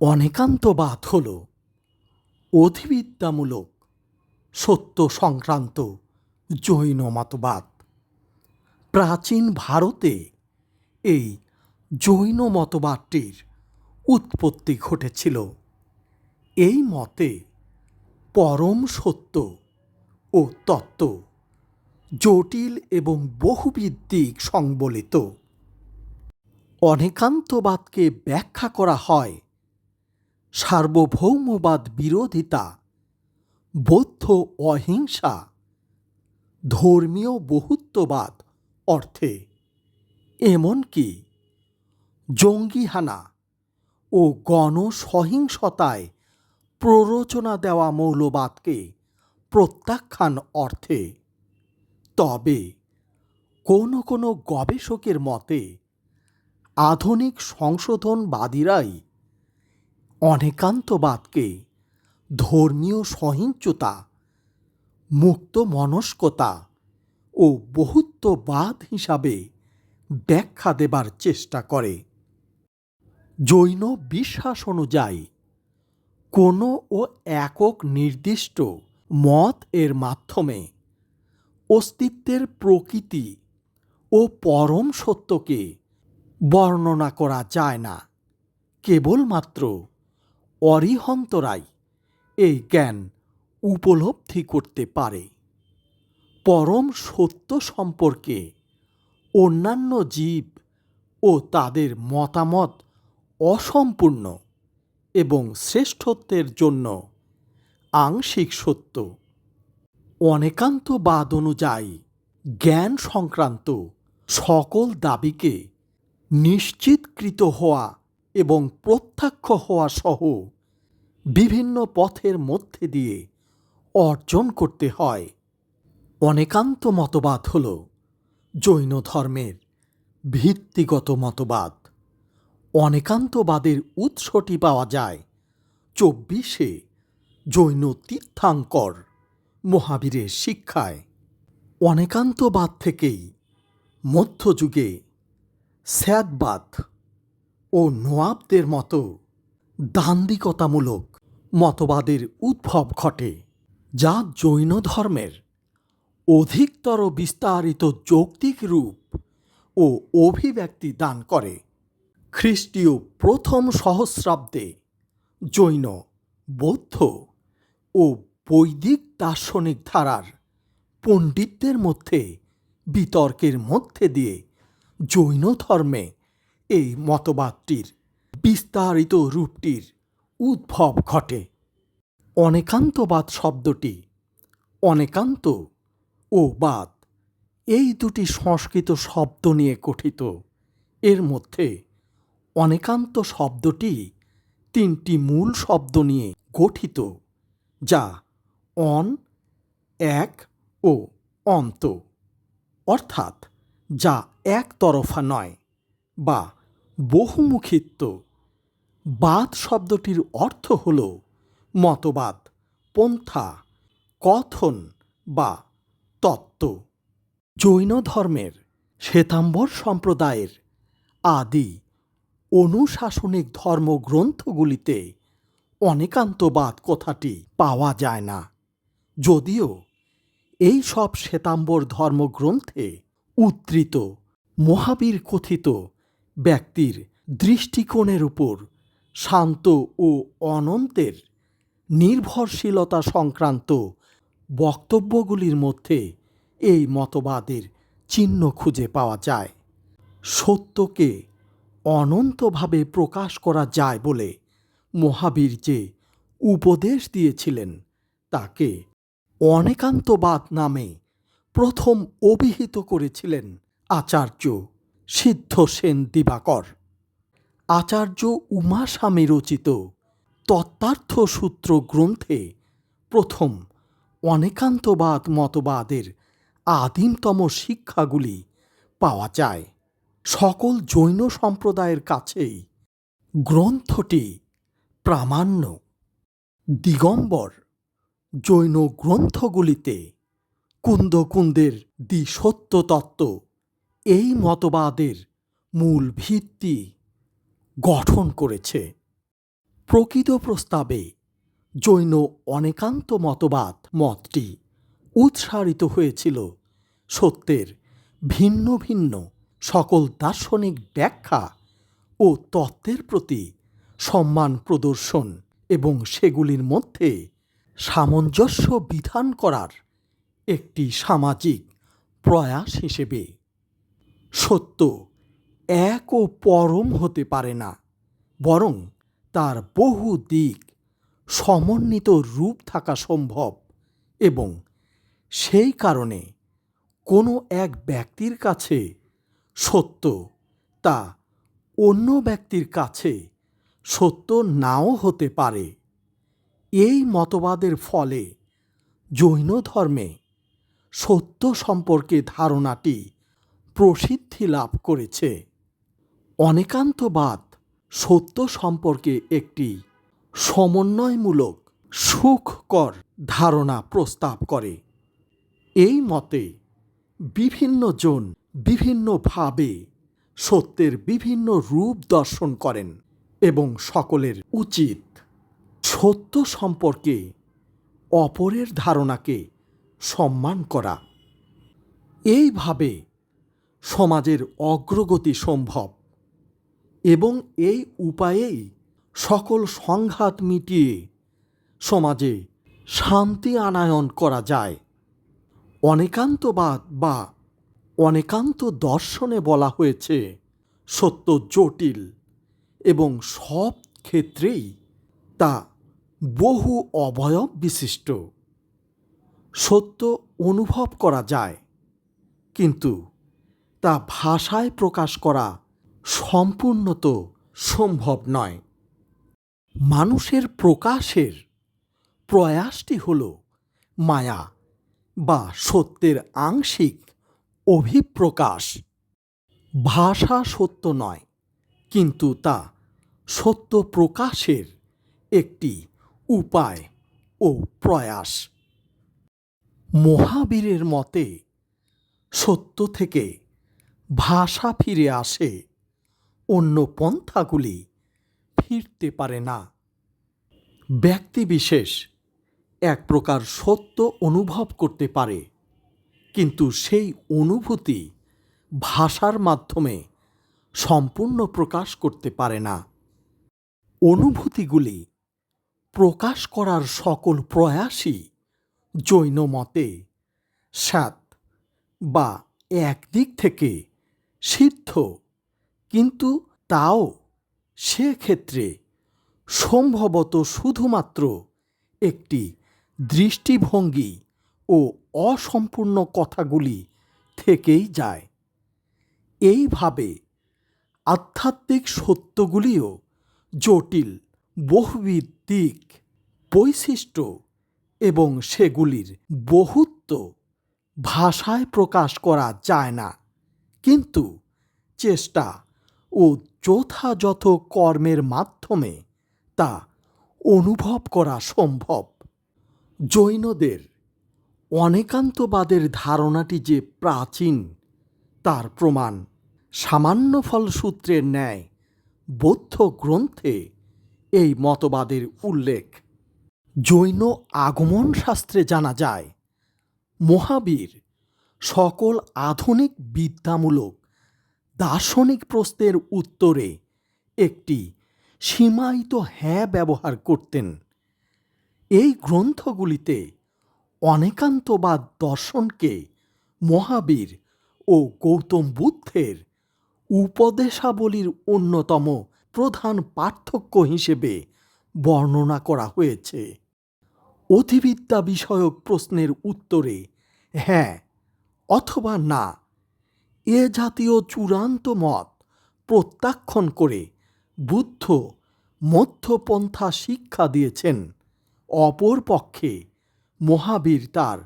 অনেকান্তবাদ হল। অধিবিদ্যামূলক, সত্য সংক্রান্ত, জৈন মতবাদ। প্রাচীন ভারতে এই জৈন মতবাদটির উৎপত্তি ঘটেছিল। এই মতে পরম সত্য ও তত্ত্ব জটিল এবং বহুবিধ দিক সংবলিত। অনেকান্তবাদকে ব্যাখ্যা করা হয় সার্বভৌমবাদ বিরোধিতা, বৌদ্ধ অহিংসা, ধর্মীয় বহুত্ববাদ অর্থে। এমনকি জঙ্গিহানা ও গণসহিংসতায় প্ররোচনা দেওয়া মৌলবাদকে প্রত্যাখ্যান অর্থে। তবে কোনো কোনো গবেষকের মতে, আধুনিক সংশোধনবাদীরাই অনেকান্তবাদকে, ধর্মীয় সহিংসতা মুক্ত মনস্কতা ও বহুত্ববাদ হিসাবে ব্যাখ্যা দেবার চেষ্টা করে। জৈন বিশ্বাস অনুযায়ী, কোনো ও একক নির্দিষ্ট মত এর মাধ্যমে অস্তিত্বের প্রকৃতি ও পরম সত্যকে বর্ণনা করা যায় না। কেবলমাত্র অরিহন্তরাই এই জ্ঞান উপলব্ধি করতে পারে। পরম সত্য সম্পর্কে অন্যান্য জীব ও তাদের মতামত অসম্পূর্ণ এবং শ্রেষ্ঠত্বের জন্য আংশিক সত্য। অনেকান্তবাদ অনুযায়ী জ্ঞান সংক্রান্ত সকল দাবিকে নিশ্চিতকৃত হওয়া এবং প্রত্যক্ষ হওয়া সহ বিভিন্ন পথের মধ্যে দিয়ে অর্জন করতে হয়। অনেকান্ত মতবাদ হল জৈন ধর্মের ভিত্তিগত মতবাদ। অনেকান্তবাদের উৎসটি পাওয়া যায় চব্বিশে জৈন তীর্থাঙ্কর মহাবীরের শিক্ষায়। অনেকান্তবাদ থেকেই মধ্যযুগে স্যাদবাদ ও নোয়াবদের মতো দান্দিকতামূলক মতবাদের উদ্ভব ঘটে, যা জৈন ধর্মের অধিকতর বিস্তারিত যৌক্তিক রূপ ও অভিব্যক্তি দান করে। খ্রিস্টীয় প্রথম সহস্রাব্দে জৈন, বৌদ্ধ ও বৈদিক দার্শনিক ধারার পণ্ডিতদের মধ্যে বিতর্কের মধ্যে দিয়ে জৈন ধর্মে এই মতবাদটির, বিস্তারিত রূপটির উদ্ভব ঘটে। অনেকান্তবাদ শব্দটি অনেকান্ত ও বাদ, এই দুটি সংস্কৃত শব্দ নিয়ে গঠিত। এর মধ্যে অনেকান্ত শব্দটি তিনটি মূল শব্দ নিয়ে গঠিত, যা অন, এক ও অন্ত। অর্থাৎ যা একতরফা নয় বা বহুমুখিত্ব। বাদ শব্দটির অর্থ হল মতবাদ, পন্থা, কথন বা তত্ত্ব। জৈন ধর্মের শ্বেতাম্বর সম্প্রদায়ের আদি অনুশাসনিক ধর্মগ্রন্থগুলিতে অনেকান্তবাদ কথাটি পাওয়া যায় না। যদিও এই সব শ্বেতাম্বর ধর্মগ্রন্থে উদ্ধৃত, মহাবীর কথিত ব্যক্তির দৃষ্টিকোণের উপর শান্ত ও অনন্তের নির্ভরশীলতা সংক্রান্ত বক্তব্যগুলির মধ্যে এই মতবাদের চিহ্ন খুঁজে পাওয়া যায়। সত্যকে অনন্তভাবে প্রকাশ করা যায় বলে মহাবীর যে উপদেশ দিয়েছিলেন, তাকে অনেকান্তবাদ নামে প্রথম অভিহিত করেছিলেন আচার্য সিদ্ধ সেন দিবাকর। আচার্য উমাস্বামী রচিত তত্ত্বার্থ সূত্র গ্রন্থে প্রথম অনেকান্তবাদ মতবাদের আদিমতম শিক্ষাগুলি পাওয়া যায়। সকল জৈন সম্প্রদায়ের কাছেই গ্রন্থটি প্রামাণ্য। দিগম্বর জৈন গ্রন্থগুলিতে কুন্দকুন্দের দ্বি সত্য তত্ত্ব এই মতবাদের মূল ভিত্তি গঠন করেছে। প্রকৃত প্রস্তাবে জৈন অনেকান্ত মতবাদ মতটি উৎসারিত হয়েছিল সত্যের ভিন্ন ভিন্ন সকল দার্শনিক ব্যাখ্যা ও তত্ত্বের প্রতি সম্মান প্রদর্শন এবং সেগুলির মধ্যে সামঞ্জস্য বিধান করার একটি সামাজিক প্রয়াস হিসেবে সত্য, এক ও পরম হতে পারে না, বরং তার বহু দিক সমন্বিত রূপ থাকা সম্ভব এবং সেই কারণে কোনো এক ব্যক্তির কাছে সত্য তা অন্য ব্যক্তির কাছে সত্য নাও হতে পারে। এই মতবাদের ফলে জৈন ধর্মে সত্য সম্পর্কে ধারণাটি প্রসিদ্ধি লাভ করেছে। অনেকান্তবাদ সত্য সম্পর্কে একটি সমন্বয়মূলক সুখকর ধারণা প্রস্তাব করে। এই মতে বিভিন্ন জন বিভিন্নভাবে সত্যের বিভিন্ন রূপ দর্শন করেন এবং সকলের উচিত সত্য সম্পর্কে অপরের ধারণাকে সম্মান করা। এইভাবে সমাজের অগ্রগতি সম্ভব এবং এই উপায়েই সকল সংঘাত মিটিয়ে সমাজে শান্তি আনায়ন করা যায়। অনেকান্তবাদ বা অনেকান্ত দর্শনে বলা হয়েছে, সত্য জটিল এবং সব ক্ষেত্রেই তা বহু অবয়ব বিশিষ্ট। সত্য অনুভব করা যায়, কিন্তু তা ভাষায় প্রকাশ করা সম্পূর্ণত সম্ভব নয়। মানুষের প্রকাশের প্রয়াসটি হল মায়া বা সত্যের আংশিক অভিপ্রকাশ। ভাষা সত্য নয়, কিন্তু তা সত্য প্রকাশের একটি উপায় ও প্রয়াস। মহাবীরের মতে, সত্য থেকে ভাষা ফিরে আসে, অন্য পন্থাগুলি ফিরতে পারে না। ব্যক্তিবিশেষ এক প্রকার সত্য অনুভব করতে পারে, কিন্তু সেই অনুভূতি ভাষার মাধ্যমে সম্পূর্ণ প্রকাশ করতে পারে না। অনুভূতিগুলি প্রকাশ করার সকল প্রয়াসই জৈন মতে সাত বা একদিক থেকে সিদ্ধ। কিন্তু তাও সেক্ষেত্রে সম্ভবত শুধুমাত্র একটি দৃষ্টিভঙ্গি ও অসম্পূর্ণ কথাগুলি থেকেই যায়। এইভাবে আধ্যাত্মিক সত্যগুলিও জটিল বহুবিধ দিক বৈশিষ্ট্য এবং সেগুলির বহুত্ব ভাষায় প্রকাশ করা যায় না। কিন্তু চেষ্টা ও যথাযথ কর্মের মাধ্যমে তা অনুভব করা সম্ভব। জৈনদের অনেকান্তবাদের ধারণাটি যে প্রাচীন, তার প্রমাণ সামান্য ফলসূত্রের ন্যায় বৌদ্ধ গ্রন্থে এই মতবাদের উল্লেখ। জৈন আগমন শাস্ত্রে জানা যায়, মহাবীর সকল আধুনিক বিদ্যামূলক দার্শনিক প্রশ্নের উত্তরে একটি সীমায়িত হ্যাঁ ব্যবহার করতেন। এই গ্রন্থগুলিতে অনেকান্তবাদ দর্শনকে মহাবীর ও গৌতম বুদ্ধের উপদেশাবলীর অন্যতম প্রধান পার্থক্য হিসেবে বর্ণনা করা হয়েছে। অধিবিদ্যা বিষয়ক প্রশ্নের উত্তরে হ্যাঁ অথবা না, এ জাতীয় চূড়ান্ত মত প্রত্যাখ্যান করে বুদ্ধ মধ্যপন্থা শিক্ষা দিয়েছেন। অপর পক্ষে মহাবীর তার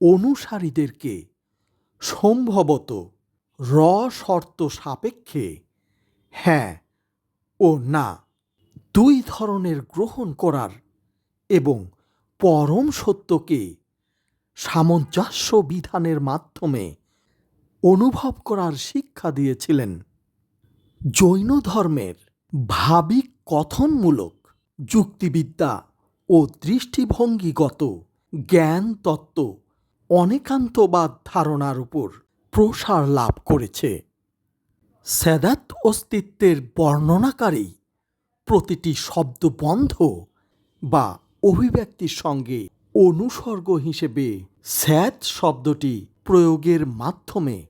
অনুসারীদেরকে সম্ভবত র শর্ত সাপেক্ষে হ্যাঁ ও না দুই ধরনের গ্রহণ করার এবং পরম সত্যকে সামঞ্জস্য বিধানের মাধ্যমে অনুভব করার শিক্ষা দিয়েছিলেন। জৈন ধর্মের ভাবিক কথনমূলক যুক্তিবিদ্যা ও দৃষ্টিভঙ্গিগত জ্ঞান তত্ত্ব অনেকান্তবাদ ধারণার উপর প্রসার লাভ করেছে। স্যাদাত অস্তিত্বের বর্ণনাকারী প্রতিটি শব্দবন্ধ বা অভিব্যক্তির সঙ্গে অনুসর্গ হিসেবে স্যাদ শব্দটি প্রয়োগের মাধ্যমে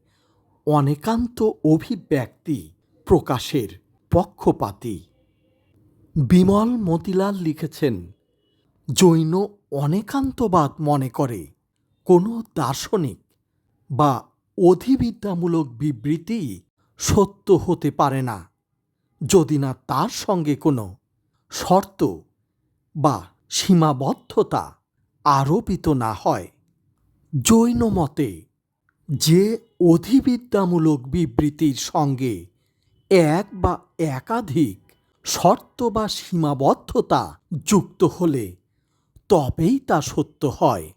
অনেকান্ত অভিব্যক্তি প্রকাশের পক্ষপাতী। বিমল মতিলাল লিখেছেন, জৈন অনেকান্তবাদ মনে করে কোনো দার্শনিক বা অধিবিদ্যামূলক বিবৃতি সত্য হতে পারে না। যদি না তার সঙ্গে কোনো শর্ত বা সীমাবদ্ধতা আরোপিত না হয়। জৈন মতে যে অধিবিদ্যামূলক বিবৃতির সঙ্গে এক বা একাধিক শর্ত বা সীমাবদ্ধতা যুক্ত হলে তবেই তা সত্য হয়।